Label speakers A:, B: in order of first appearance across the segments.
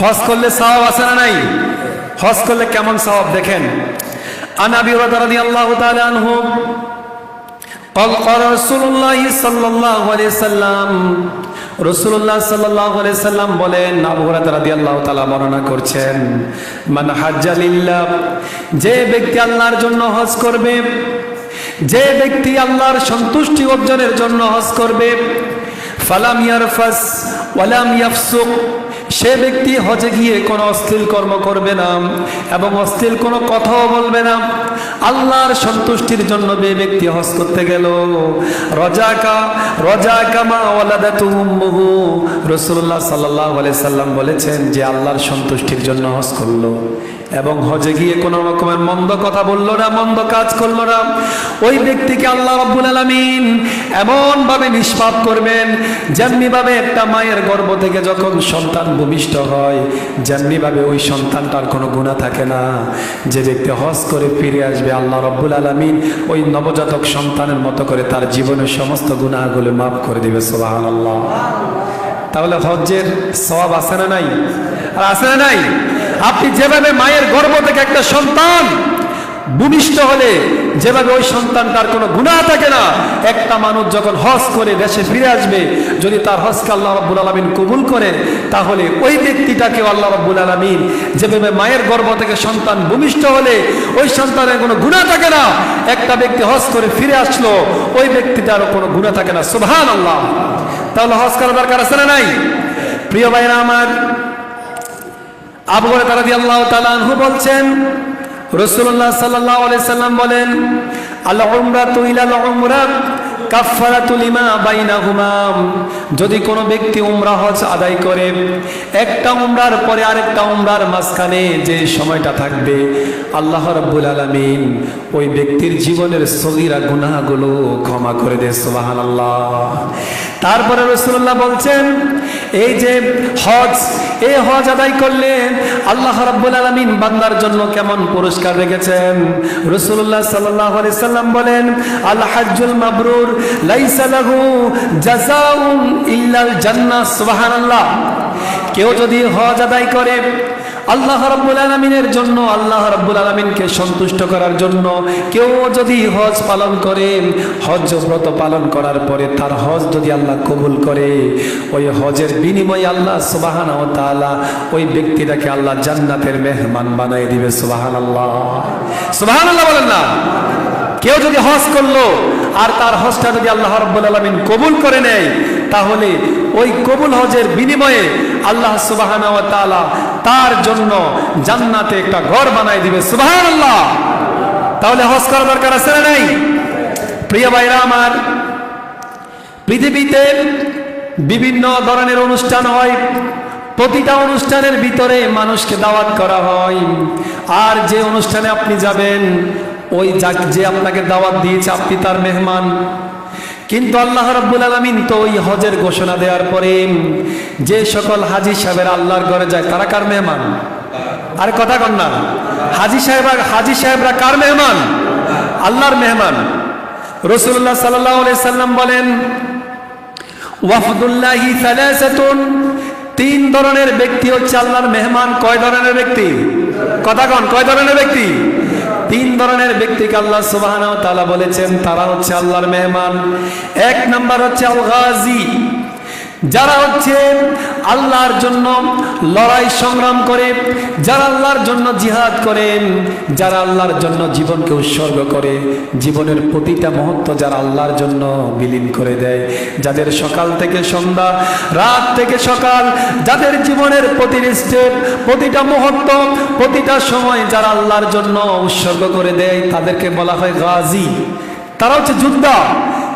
A: হজ করলে সওয়াব আছে না নাই হজ করলে কেমন সওয়াব দেখেন আনাবি রাদিয়াল্লাহু তাআলা আনহু قال قال رسول الله صلى الله عليه وسلم রসুল্লাহ সাল্লাহ সাল্লাম বলেন আবু হুরায়রা রাদিয়াল্লাহু তাআলা বর্ণনা করছেন মান হাজ্জালিল্লাহ যে ব্যক্তি আল্লাহর জন্য হজ করবে যে ব্যক্তি আল্লাহর সন্তুষ্টি অর্জনের জন্য হজ করবে ফালাম ইয়ারফাস ওয়ালাম ইয়াফসুক সে ব্যক্তি হজে গিয়ে কোনো অশ্লীল কর্ম করবে না এবং অশ্লীল কোনো কথাও বলবে না। আল্লাহর সন্তুষ্টির জন্য যে ব্যক্তি হজ করতে গেল, রজাকা রজাকা মা ওয়ালাদাতু উম্মুহু। রাসূলুল্লাহ সাল্লাল্লাহু আলাইহি সাল্লাম বলেছেন যে আল্লাহর সন্তুষ্টির জন্য হজ করল এবং হজে গিয়ে কোনো রকমের মন্দ কথা বলল না, মন্দ কাজ করল না। ওই ব্যক্তিকে আল্লাহ রব্বুল আলমিন এমন ভাবে নিষ্পাপ করবেন যেমনি ভাবে একটা মায়ের গর্ভ থেকে যখন সন্তান ভূমিষ্ঠ হয়। যেমনি ভাবে ওই সন্তানটার কোনো গুণা থাকে না। যে ব্যক্তি হজ করে ফিরে আসবে, আল্লাহ রব্বুল আলমিন ওই নবজাতক সন্তানের মতো করে তার জীবনের সমস্ত গুণাগুলো মাফ করে দিবে সোবাহ আল্লাহ তাহলে হজ্জের সবাব আছে না নাই? আর আছে না নাই? আপনি যেভাবে মায়ের গর্ভ থেকে একটা সন্তান ভূমিষ্ঠ হলে যেভাবে ওই সন্তানটার কোনো গুণা থাকে না, একটা মানুষ যখন হজ করে দেশে ফিরে আসবে, যদি তার হজকে আল্লাহ রব্বুল আলমিন কবুল করে, তাহলে ওই ব্যক্তিটাকে আল্লাহ রব্বুল আলমিন যেভাবে মায়ের গর্ভ থেকে সন্তান ভূমিষ্ঠ হলে, ওই সন্তানের কোনো গুণা থাকে না। একটা ব্যক্তি হজ করে ফিরে আসলো, ওই ব্যক্তিটারও কোনো গুণা থাকে না। সুবহান আল্লাহ তাহলে হজ করা দরকার আছে না নাই? প্রিয় ভাইরা আমার, আবু তারা দিয়ে আল্লাহ তালাহু বলছেন রসুল্লাহ সাল্লাহ সাল্লাম বলেন আল্লাহ যদি কোনো ব্যক্তি উমরা হজ আদায় করে, একটা উমরার পরে আরেকটা উমরার মাঝখানে যে সময়টা থাকবে, আল্লাহ রাব্বুল আলামিন ওই ব্যক্তির জীবনের সগীরা গুনাহগুলো ক্ষমা করে দেয় সুবহানাল্লাহ। তারপরে রসুল্লাহ বলছেন, এই যে হজ এই হজ আদায় করলে আল্লাহ রাব্বুল আলামিন বান্দার জন্য কেমন পুরস্কার রেখেছেন? রসুল্লাহ সাল্লাহ সাল্লাম বলেন, আল হাজ্জুল মাবরুর লাইসা লাহু জাযাউন ইল্লাল জান্নাহ সুবহানাল্লাহ। কেউ যদি হজ আদায় করে আল্লাহ রাব্বুল আলামিনের জন্য, আল্লাহ রাব্বুল আলামিনকে সন্তুষ্ট করার জন্য কেউ যদি হজ পালন করে, হজ ব্রত পালন করার পরে তার হজ যদি আল্লাহ কবুল করে, ওই হজের বিনিময়ে আল্লাহ সুবহানাহু ওয়া তাআলা ওই ব্যক্তিটাকে আল্লাহ জান্নাতের মেহমান বানাই দিবে, সুবহানাল্লাহ। সুবহানাল্লাহ বলেন না। কেউ যদি হজ করল আর তার হজটা যদি আল্লাহ রাব্বুল আলামিন কবুল করে নেয়, তাহলে ওই কবুল হজের বিনিময়ে আল্লাহ সুবহানাহু ওয়া তাআলা তার জন্য জান্নাতে একটা ঘর বানাই দিবে, সুবহানাল্লাহ। তাহলে হজ করা দরকার আছে না নাই? প্রিয় ভাইরা আমার, পৃথিবীতে বিভিন্ন ধরনের অনুষ্ঠান হয়, প্রতিটা অনুষ্ঠানের ভিতরে মানুষকে দাওয়াত করা হয়। আর যে অনুষ্ঠানে আপনি যাবেন, ওই যে আপনাকে দাওয়াত দিয়েছে, আপনি তার মেহমান। কিন্তু আল্লাহ রাব্বুল আলামিন তো ওই হজের ঘোষণা দেওয়ার পরে যে সকল হাজি সাহেবের আল্লাহর ঘরে যায়, তারা কার মেহমান? আর কথা কন না। হাজি সাহেব হাজি সাহেবরা কার মেহমান? আল্লাহর মেহমান। রসুল্লাহ সাল্লাহ সাল্লাম বলেন, ওয়াফদুল্লাহি তিন ধরনের ব্যক্তি হচ্ছে আল্লাহর মেহমান। কয় ধরনের ব্যক্তি? কথা কন, কয় ধরনের ব্যক্তি? তিন ধরনের ব্যক্তিকে আল্লাহ সুবাহ বলেছেন, তারা হচ্ছে আল্লাহর মেহমান। এক নাম্বার হচ্ছে আল গাজী যারা হচ্ছে আল্লাহর জন্য লড়াই সংগ্রাম করে, যারা আল্লাহর জন্য জিহাদ করেন যারা আল্লাহর জন্য জীবনকে উৎসর্গ করে, জীবনের প্রতিটা মুহূর্ত যারা আল্লাহর জন্য বিলীন করে দেয়। যাদের সকাল থেকে সন্ধ্যা, রাত থেকে সকাল, যাদের জীবনের প্রতিটি স্টেপ প্রতিটা মুহূর্ত, প্রতিটা সময় যারা আল্লাহর জন্য উৎসর্গ করে দেয়, তাদেরকে বলা হয় গাজী। তারা হচ্ছে যোদ্ধা।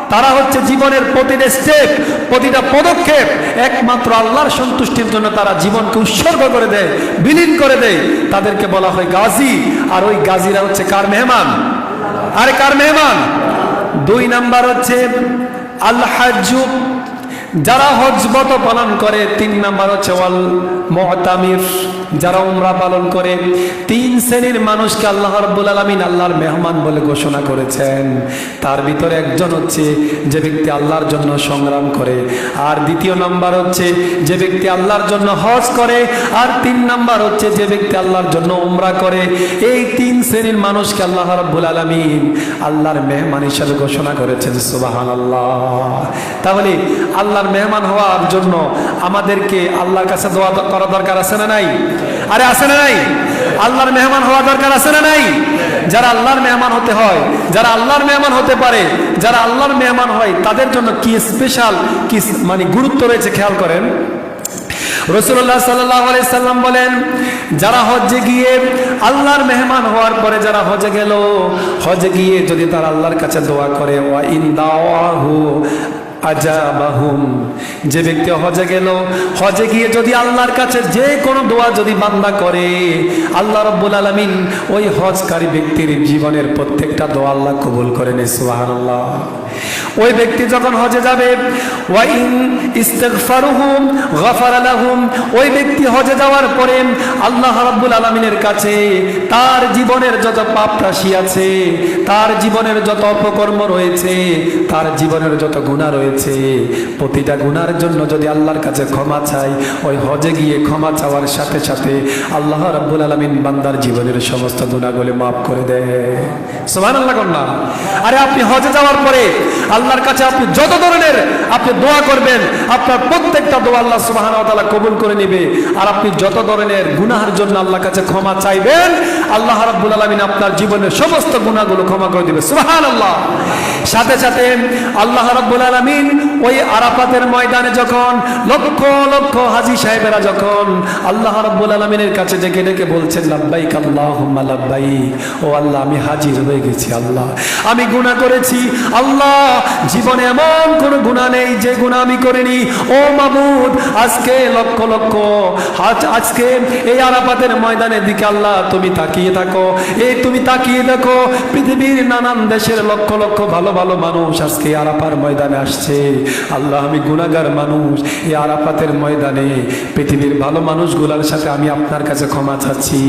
A: তারা হচ্ছে জীবনের প্রতিটা স্টেপ প্রতিটা পদক্ষেপ একমাত্র আল্লাহর সন্তুষ্টির জন্য তারা জীবনকে উৎসর্গ করে দেয়, বিলীন করে দেয়। তাদেরকে বলা হয় গাজী। আর ওই গাজীরা হচ্ছে কার মেহমান? আরে কার মেহমান? দুই নাম্বার হচ্ছে আল্লাহ যারা হজবত পালন করে, তিন নাম্বার হচ্ছে ওয়াল মুতামির। যারা উমরা পালন করে, তিন শ্রেণির মানুষকে আল্লাহ রাব্বুল আলামিন আল্লাহর মেহমান বলে ঘোষণা করেছেন। তার ভিতরে একজন হচ্ছে যে ব্যক্তি আল্লাহর জন্য সংগ্রাম করে, আর দ্বিতীয় নাম্বার হচ্ছে যে ব্যক্তি আল্লাহর জন্য হজ করে, আর তিন নাম্বার হচ্ছে যে ব্যক্তি আল্লাহর জন্য উমরা করে। এই তিন শ্রেণির মানুষকে আল্লাহ রাব্বুল আলামিন আল্লাহর মেহমান হিসাবে ঘোষণা করেছেন, সুবহানাল্লাহ। তাহলে আল্লাহর মেহমান হওয়ার জন্য আমাদেরকে আল্লাহর কাছে দোয়া করা দরকার আছে না নাই? আরে আছে না নাই? আল্লাহর মেহমান হওয়া দরকার আছে না নাই? যারা আল্লাহর মেহমান হতে হয়, যারা আল্লাহর মেহমান হতে পারে, যারা আল্লাহর মেহমান হয়, তাদের জন্য কি স্পেশাল কি মানে গুরুত্ব রয়েছে খেয়াল করেন। রসুল্লাহ সাল্লাহ সাল্লাম বলেন, যারা হজে গিয়ে আল্লাহর মেহমান হওয়ার পরে যারা হজে গেল হজে গিয়ে যদি তার আল্লাহর কাছে দোয়া করে, ওয়া ইন আজাবাহুম। যে ব্যক্তি হজে গেল, হজে গিয়ে যদি আল্লাহর কাছে যে কোনো দোয়া যদি বান্দা করে, আল্লাহ রব্বুল আলমিন ওই হজকারী ব্যক্তির জীবনের প্রত্যেকটা দোয়া আল্লাহ কবুল করেন নে সুবহানাল্লাহ। ওই ব্যক্তি যখন হজে যাবে ওই ব্যক্তি হজে যাওয়ার পরে আল্লাহ রাব্বুল আলামিনের কাছে তার জীবনের যত পাপ রাশি আছে, তার জীবনের যত অপকর্ম রয়েছে, তার জীবনের যত গুনাহ রয়েছে, প্রতিটা গুনার জন্য যদি আল্লাহর কাছে ক্ষমা চাই, ওই হজে গিয়ে ক্ষমা চাওয়ার সাথে সাথে আল্লাহ রাব্বুল আলামিন বান্দার জীবনের সমস্ত গুনাহগুলো মাফ করে দেয়। আল্লাহ কন্যা। আরে আপনি হজে যাওয়ার পরে আল্লাহর কাছে আপনি যত ধরনের আপনি দোয়া করবেন, আপনার প্রত্যেকটা দোয়া আল্লাহ সুবহানাহু ওয়া তাআলা কবুল করে নেবে। আর আপনি যত ধরনের গুনাহের জন্য আল্লাহর কাছে ক্ষমা চাইবেন, আল্লাহ রাব্বুল আলামিন আপনার জীবনের সমস্ত গুনাহগুলো ক্ষমা করে দিবে। সুবহানাল্লাহ। সাথে সাথে আল্লাহ রাব্বুল আলামিন ওই আরাফাতের ময়দানে যখন লক্ষ লক্ষ হাজী সাহেবেরা যখন আল্লাহ রাব্বুল আলামিনের কাছে ডেকে ডেকে বলছেন, লাব্বাইক আল্লাহুম্মা লাব্বাইক। ও আল্লাহ, আমি হাজির হয়ে গেছি, আল্লাহ। আমি গুনাহ করেছি, আল্লাহ। জীবনে এমন কোন গুণা নেই যে গুণা আমি করিনি। ও মাবুদ আজকে লক্ষ লক্ষ, আজ আজকে এই আরাফাতের ময়দানের দিকে আল্লাহ তুমি তাকিয়ে থাকো। এই তুমি তাকিয়ে দেখো, পৃথিবীর নানান দেশের লক্ষ লক্ষ ভালো ভালো মানুষ আজকে এই আরাফার ময়দানে আসছে। আল্লাহ, আমি গুণাগার মানুষ। এই আরাফাতের ময়দানে পৃথিবীর ভালো মানুষগুলোর সাথে আমি আপনার কাছে ক্ষমা চাচ্ছি।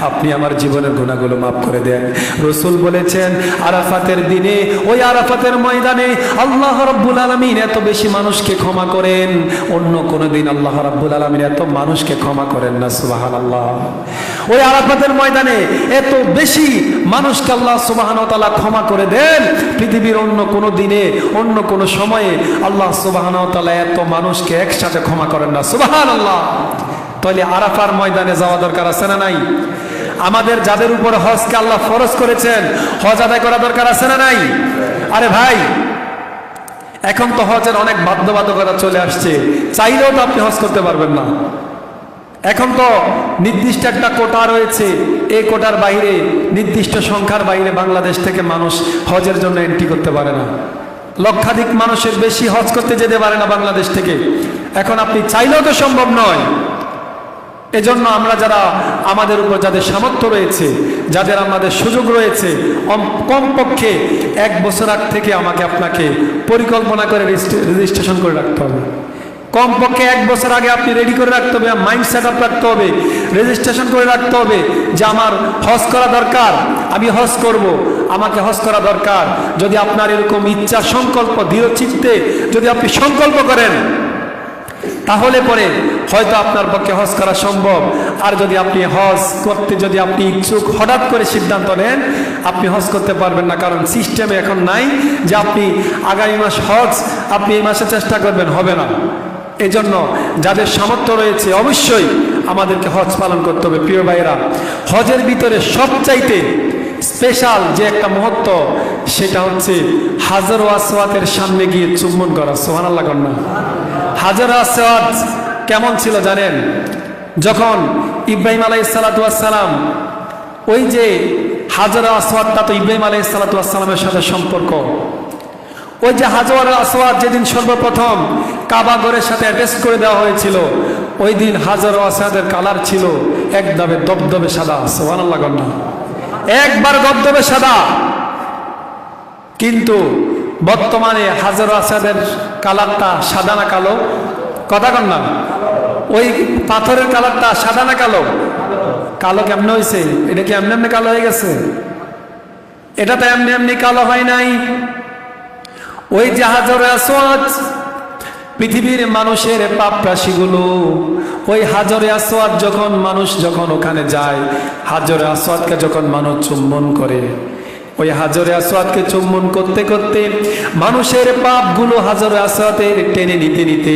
A: আপনি আমার জীবনের গুণাগুলো মাফ করে দেন। রসুল বলেছেন, আরাফাতের দিনে, ওই আরাফাতের ময়দানে আল্লাহ রব্বুল আলমিন এত বেশি মানুষকে ক্ষমা করেন। অন্য কোনো দিন আল্লাহ রব্বুল আলমিন এত মানুষকে ক্ষমা করেন না সুবাহান আল্লাহ ওই আরাফাতের ময়দানে এত বেশি মানুষকে আল্লাহ সুবাহান তালা ক্ষমা করে দেন। পৃথিবীর অন্য কোনো দিনে, অন্য কোনো সময়ে আল্লাহ সুবাহান তালা এত মানুষকে একসাথে ক্ষমা করেন না সুবাহান আল্লাহ তাহলে আরাফার ময়দানে যাওয়া দরকার আছে না নাই? আমাদের যাদের উপর হজকে আল্লাহ ফরজ করেছেন, হজ আদায় করা দরকার আছে না নাই? আরে ভাই এখন তো হজের অনেক বাধ্যবাধকতা চলে আসছে। চাইলেও তো আপনি হজ করতে পারবেন না। এখন তো নির্দিষ্ট একটা কোটা রয়েছে। এই কোটার বাইরে, নির্দিষ্ট সংখ্যার বাইরে বাংলাদেশ থেকে মানুষ হজের জন্য এন্ট্রি করতে পারে না। লক্ষাধিক মানুষের বেশি হজ করতে যেতে পারে না বাংলাদেশ থেকে। এখন আপনি চাইলেও তো সম্ভব নয়। এজন্য আমরা যারা আমাদের উপর যাদের সামর্থ্য রয়েছে, যাদের আমাদের সুযোগ রয়েছে কমপক্ষে এক বছর আগ থেকে আমাকে আপনাকে পরিকল্পনা করে রেজিস্ট্রেশন করে রাখতে হবে। কমপক্ষে এক বছর আগে আপনি রেডি করে রাখতে হবে মাইন্ড সেট আপ রাখতে হবে, রেজিস্ট্রেশন করে রাখতে হবে যে আমার হজ করা দরকার, আমি হজ করব, আমাকে হজ করা দরকার। যদি আপনার এরকম ইচ্ছা, সংকল্প দৃঢ় চিত্তে যদি আপনি সংকল্প করেন, তাহলে পরে হয়তো আপনার পক্ষে হজ করা সম্ভব। আর যদি আপনি হজ করতে যদি আপনি ইচ্ছুক, হঠাৎ করে সিদ্ধান্ত নেন, আপনি হজ করতে পারবেন না। কারণ সিস্টেমে এখন নাই যে আপনি আগামী মাস হজ, আপনি এই মাসে চেষ্টা করবেন, হবে না। এজন্য যাদের সামর্থ্য রয়েছে, অবশ্যই আমাদেরকে হজ পালন করতে হবে। প্রিয় ভাইয়েরা, হজের ভিতরে সবচাইতে স্পেশাল যে একটা মুহূর্ত সেটা হচ্ছে হাজার ওয়াসওয়াতের সামনে গিয়ে চুম্বন করা। সোহান আল্লাহ কন্যা হাজার আসওয়াদ কেমন ছিল জানেন? যখন ইব্রাহিম আলাই সালাতাম ওই যে হাজার আসওয়াদটা তো ইব্রাহিম আলাই সালাতামের সাথে সম্পর্ক। ওই যে হাজার আসওয়াদ যেদিন সর্বপ্রথম কাবা ঘরের সাথে অ্যাটাচ করে দেওয়া হয়েছিল, ওই দিন হাজার আসওয়াদের কালার ছিল একদমে দবদবে সাদা। সোহান আল্লাহ কন্যা একবার দবদবে সাদা। কিন্তু বর্তমানে হাজার আসাদের কালারটা সাদা না কালো? কথা কন না। ওই পাথরের কালারটা সাদা না কালো? কালো কেমনে হয়েছে এটা কি এমনি এমনি কালো হয়ে গেছে? এটা তো এমনি এমনি কালো হয় নাই। ওই যে হাজার আসওয়াদ পৃথিবীর মানুষের পাপ রাশিগুলো। ওই হাজরে আসওয়াদ যখন মানুষ যখন ওখানে যায়, হাজরে আসওয়াদকে যখন মানুষ চুম্বন করে ওই হাজরে আসওয়াদকে চুম্বন করতে করতে মানুষের পাপগুলো হাজরে আসওয়াদের টেনে নিতে নিতে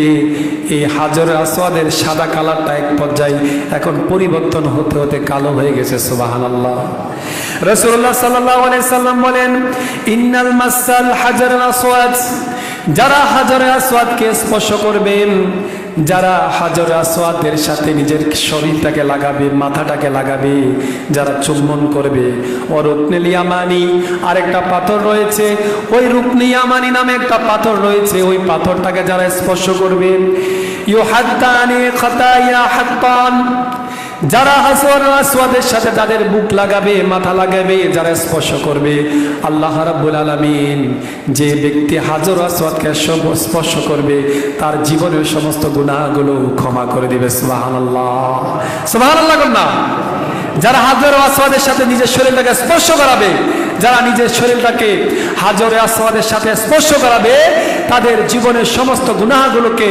A: এই হাজরে আসওয়াদের সাদা কালারটা এক পর্যায়ে এখন পরিবর্তন হতে হতে কালো হয়ে গেছে রাসূলুল্লাহ সাল্লাল্লাহু আলাইহি সাল্লাম বলেন, ইন্নাল মাসাল হাজার আসওয়াদ। যারা হাজরে আসওয়াদকে স্পর্শ করবেন যারা হাজর আসওয়াদের সাথে নিজের শরীরটাকে লাগাবে, মাথাটাকে লাগাবে, যারা চুম্বন করবে, ও রুকনেল ইয়ামানি, আরেকটা পাথর রয়েছে, ওই রুকনি ইয়ামানি নামে একটা পাথর রয়েছে, ওই পাথরটাকে যারা স্পর্শ করবে ইউ হাত্তানি খাতাইয়া হাত্তান যারা হাসওয়ার আসওয়াদের সাথে তাদের বুক লাগাবে, মাথা লাগাবে, যারা স্পর্শ করবে, আল্লাহ রাব্বুল আলামিন যে ব্যক্তি হাজর আসওয়াদকে স্পর্শ করবে, তার জীবনের সমস্ত গুনাহগুলো ক্ষমা করে দিবে, সুবহানাল্লাহ। সুবহানাল্লাহ না। যারা হাজর আসওয়াদের সাথে নিজের শরীরটাকে স্পর্শ করাবে, যারা নিজের শরীরটাকে হাজরে আসওয়াদের সাথে স্পর্শ করাবে তাদের জীবনের সমস্ত গুনাহগুলোকে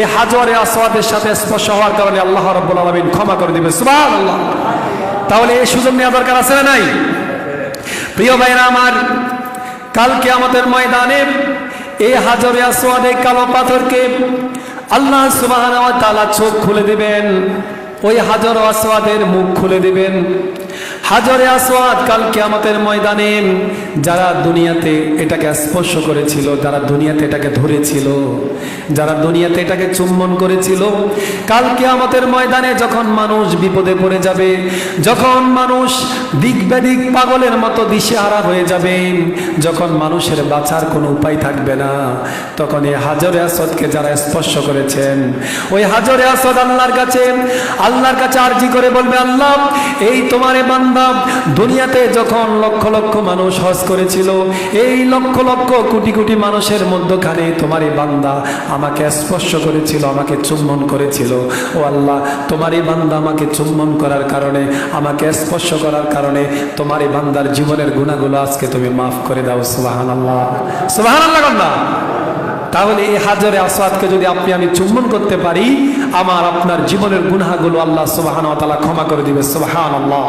A: এই হাজরে আসওয়াদের সাথে স্পর্শ হওয়ার কারণে আল্লাহ রাব্বুল আলামিন ক্ষমা করে দিবে আল্লাহ তাহলে এই সুযোগ নেওয়া দরকার আছে না নাই? প্রিয় ভাইরা আমার কালকে আমাদের ময়দানে এই হাজরে আসওয়াদে কালো পাথরকে আল্লাহ সুবাহ চোখ খুলে দিবেন, ওই হাজর আসওয়াদের মুখ খুলে দিবেন। হাজরে আসওয়াদ কালকে আমাদের ময়দানে যারা দুনিয়াতে এটাকে স্পর্শ করেছিল, যারা দুনিয়াতে এটাকে ধরেছিল, যারা দুনিয়াতে এটাকে চুম্বন করেছিল কালকে আমাদের ময়দানে যখন মানুষ বিপদে পড়ে যাবে, যখন মানুষ দিক পাগলের মতো দিশেহারা হয়ে যাবে, যখন মানুষের বাঁচার কোনো উপায় থাকবে না, তখন এই হাজরে আসদকে যারা স্পর্শ করেছেন, ওই হাজরে আসদ আল্লাহর কাছে আল্লাহর কাছে আরজি করে বলবে, আল্লাহ, এই তোমার তোমারে বান্দা দুনিয়াতে যখন লক্ষ লক্ষ মানুষ হজ করেছিল, এই লক্ষ লক্ষ কোটি কোটি মানুষের মধ্যখানে তোমারই বান্দা আমাকে স্পর্শ করেছিল, আমাকে চুম্বন করেছিল। ও আল্লাহ, তোমারই বান্দা আমাকে চুম্বন করার কারণে, আমাকে স্পর্শ করার কারণে তোমারই বান্দার জীবনের গুণাগুলো আজকে তুমি মাফ করে দাও সুবাহান আল্লাহ সুবাহান আল্লাহ তাহলে এই হাজরে আসাদকে যদি আপনি আমি চুম্বন করতে পারি, আমার আপনার জীবনের গুনাহগুলো আল্লাহ সুবাহান ক্ষমা করে দিবে সুবাহান আল্লাহ